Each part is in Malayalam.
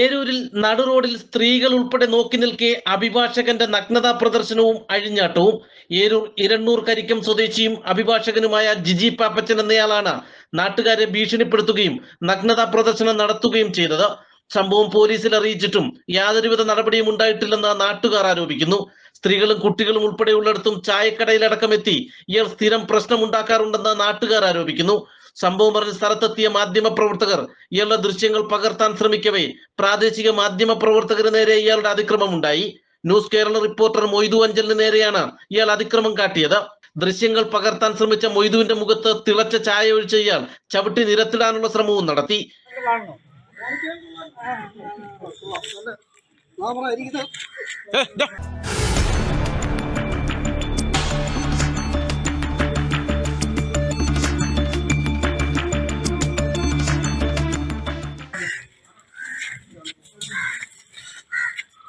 ഏരൂരിൽ നടുറോഡിൽ സ്ത്രീകൾ ഉൾപ്പെടെ നോക്കി നിൽക്കെ അഭിഭാഷകന്റെ നഗ്നതാ പ്രദർശനവും അഴിഞ്ഞാട്ടവും. ഏരൂർ ഇരണ്ണൂർ കരിക്കം സ്വദേശിയും അഭിഭാഷകനുമായ ജിജി പാപ്പച്ചൻ എന്നയാളാണ് നാട്ടുകാരെ ഭീഷണിപ്പെടുത്തുകയും നഗ്നതാ പ്രദർശനം നടത്തുകയും ചെയ്തത്. സംഭവം പോലീസിൽ അറിയിച്ചിട്ടും യാതൊരുവിധ നടപടിയും ഉണ്ടായിട്ടില്ലെന്ന് നാട്ടുകാർ ആരോപിക്കുന്നു. സ്ത്രീകളും കുട്ടികളും ഉൾപ്പെടെയുള്ളിടത്തും ചായക്കടയിലടക്കം എത്തി ഇയാൾ സ്ഥിരം പ്രശ്നമുണ്ടാക്കാറുണ്ടെന്ന് നാട്ടുകാർ ആരോപിക്കുന്നു സംഭവം പറഞ്ഞ് സ്ഥലത്തെത്തിയ മാധ്യമ പ്രവർത്തകർ ഇയാളുടെ ദൃശ്യങ്ങൾ പകർത്താൻ ശ്രമിക്കവേ പ്രാദേശിക മാധ്യമ പ്രവർത്തകന് നേരെ ഇയാളുടെ അതിക്രമം ഉണ്ടായി ന്യൂസ് കേരള റിപ്പോർട്ടർ മൊയ്തു അഞ്ചലിന് നേരെയാണ് ഇയാൾ അതിക്രമം കാട്ടിയത് ദൃശ്യങ്ങൾ പകർത്താൻ ശ്രമിച്ച മൊയ്തുവിന്റെ മുഖത്ത് തിളച്ച ചായ ഒഴിച്ച ഇയാൾ ചവിട്ടി നിരത്തിടാനുള്ള ശ്രമവും നടത്തി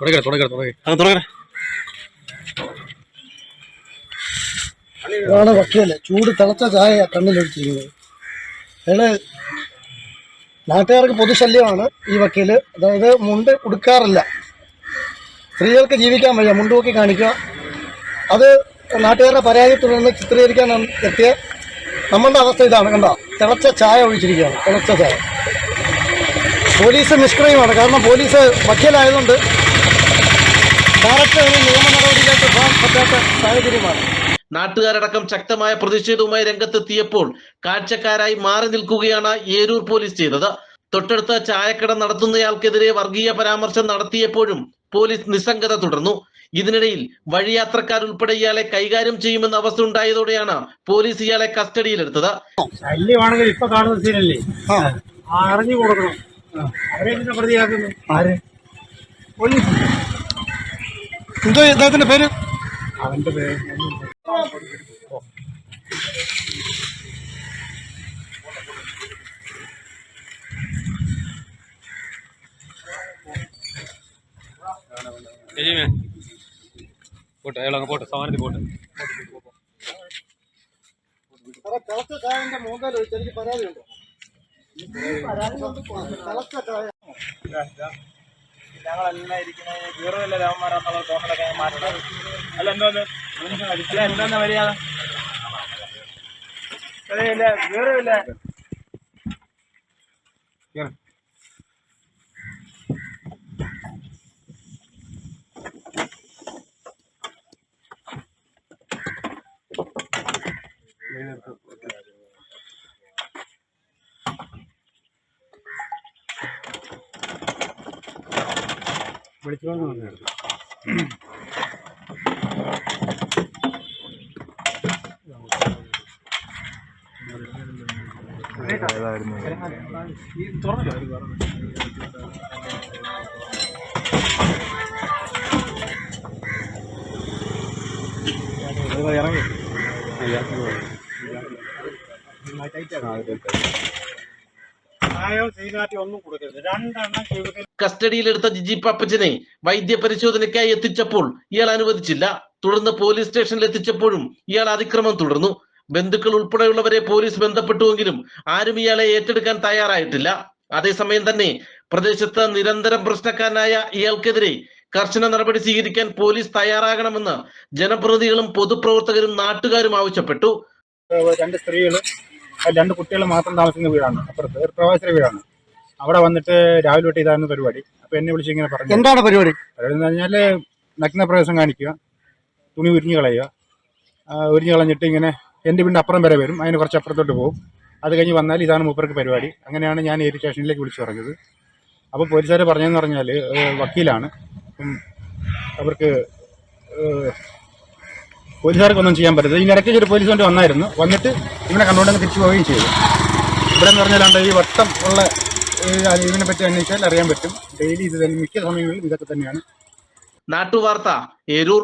തുടങ്ങ തുടങ്ങ തുടങ്ങി. അത് തുടങ്ങ. ഇതാണ് വക്കീൽ. ചൂട് തിളച്ച ചായ കണ്ണിലൊഴിച്ചിരിക്കുന്നത്. അയാൾ നാട്ടുകാർക്ക് പൊതുശല്യമാണ് ഈ വക്കീൽ. അതായത് മുണ്ട് ഉടുക്കാറില്ല. സ്ത്രീകൾക്ക് ജീവിക്കാൻ വയ്യ. മുണ്ട് നോക്കി കാണിക്കുക. അത് നാട്ടുകാരുടെ പരാതി തുടർന്ന് ചിത്രീകരിക്കാൻ എത്തിയ നമ്മളുടെ അവസ്ഥ ഇതാണ്. കണ്ട? തിളച്ച ചായ ഒഴിച്ചിരിക്കുകയാണ്. തിളച്ച ചായ. പോലീസ് നിഷ്ക്രിയമാണ്. കാരണം പോലീസ് വക്കീലായതുകൊണ്ട് ഡയറക്റ്റ് ഒരു നിയമ നടപടിയിലേക്ക് പോകാൻ പറ്റാത്ത സാഹചര്യമാണ്. നാട്ടുകാരടക്കം ശക്തമായ പ്രതിഷേധവുമായി രംഗത്തെത്തിയപ്പോൾ കാഴ്ചക്കാരായി മാറി നിൽക്കുകയാണ് ഏരൂർ പോലീസ് ചെയ്തത്. തൊട്ടടുത്ത ചായക്കട നടത്തുന്നയാൾക്കെതിരെ വർഗീയ പരാമർശം നടത്തിയപ്പോഴും പോലീസ് നിസ്സംഗത തുടർന്നു. ഇതിനിടയിൽ വഴിയാത്രക്കാരുൾപ്പെടെ ഇയാളെ കൈകാര്യം ചെയ്യുമെന്ന അവസ്ഥ ഉണ്ടായതോടെയാണ് പോലീസ് ഇയാളെ കസ്റ്റഡിയിലെടുത്തത്. ശല്യമാണെങ്കിൽ ഇപ്പൊ കാണുന്ന സീനല്ലേ? അറിഞ്ഞു കൊടുക്കണം. അവരെ പ്രതിയാക്കുന്നു. പോലീസ്. എന്തോ ഇദ്ദേഹത്തിന്റെ പേര്? അവന്റെ പേര് ശരിമേ പോട്ടെ പോട്ടെ സമാനത്തിൽ പോട്ടെ. തിളച്ച ചായന്റെ ഞങ്ങളെല്ലാം ഇരിക്കുന്നത് വീറുമില്ല രാമന്മാരാന്നുള്ള തോന്നലൊക്കെ മാറ്റണം. അല്ല എന്തോന്ന് അല്ല എന്താ മര്യാദ ഇല്ല വീറുമില്ല വിളിച്ചോന്ന് വന്നായിരുന്നു ഈ തുറന്നില്ല ഇറങ്ങി. കസ്റ്റഡിയിലെടുത്ത ജിജി പാപ്പച്ചനെ വൈദ്യ പരിശോധനയ്ക്കായി എത്തിച്ചപ്പോൾ ഇയാൾ അനുവദിച്ചില്ല. തുടർന്ന് പോലീസ് സ്റ്റേഷനിൽ എത്തിച്ചപ്പോഴും ഇയാൾ അതിക്രമം തുടർന്നു. ബന്ധുക്കൾ ഉൾപ്പെടെയുള്ളവരെ പോലീസ് ബന്ധപ്പെട്ടുവെങ്കിലും ആരും ഇയാളെ ഏറ്റെടുക്കാൻ തയ്യാറായിട്ടില്ല. അതേസമയം തന്നെ പ്രദേശത്ത് നിരന്തരം പ്രശ്നക്കാരനായ ഇയാൾക്കെതിരെ കർശന നടപടി സ്വീകരിക്കാൻ പോലീസ് തയ്യാറാകണമെന്ന് ജനപ്രതിനിധികളും പൊതുപ്രവർത്തകരും നാട്ടുകാരും ആവശ്യപ്പെട്ടു. രണ്ട് സ്ത്രീകൾ രണ്ട് കുട്ടികൾ മാത്രം താമസിക്കുന്ന വീടാണ്. അപ്പുറത്ത് ഒരു പ്രവാസിയുടെ വീടാണ്. അവിടെ വന്നിട്ട് രാവിലെ തൊട്ട് ഇതായിരുന്നു പരിപാടി. അപ്പൊ എന്നെ വിളിച്ച് ഇങ്ങനെ പറഞ്ഞു. എന്താണ് പരിപാടി? പരിപാടി എന്ന് പറഞ്ഞാൽ നഗ്ന പ്രവേശം കാണിക്കുക തുണി ഉരിഞ്ഞു കളയുക ഉരിഞ്ഞു കളഞ്ഞിട്ട് ഇങ്ങനെ എന്റെ വീടിന്റെ അപ്പുറം വരെ വരും. അതിന് കുറച്ച് അപ്പുറത്തോട്ട് പോകും. അത് കഴിഞ്ഞ് വന്നാൽ ഇതാണ് മൂപ്പർക്ക് പരിപാടി. അങ്ങനെയാണ് ഞാൻ ഏരി സ്റ്റേഷനിലേക്ക് വിളിച്ചു പറഞ്ഞത്. അപ്പോൾ പോലീസുകാർ പറഞ്ഞതെന്ന് പറഞ്ഞാൽ വക്കീലാണ്. അവർക്ക് പോലീസുകാർക്കൊന്നും ചെയ്യാൻ പറ്റത്തില്ല. ഇതിനിടയ്ക്ക് ഒരു പോലീസ് വണ്ടി വന്നായിരുന്നു. വന്നിട്ട് ഇവനെ കണ്ടുകൊണ്ടെന്ന് തിരിച്ചു പോവുകയും ചെയ്തു. ഇവിടെ എന്ന് പറഞ്ഞാൽ ഈ വട്ടം ഉള്ള ഇതിനെ പറ്റി അന്വേഷിച്ചാൽ അറിയാൻ പറ്റും. ഡെയിലി ഇത് തന്നെ മിക്ക സമയങ്ങളിലും ഇതൊക്കെ തന്നെയാണ്. നാട്ടുവാർത്ത ഏരൂർ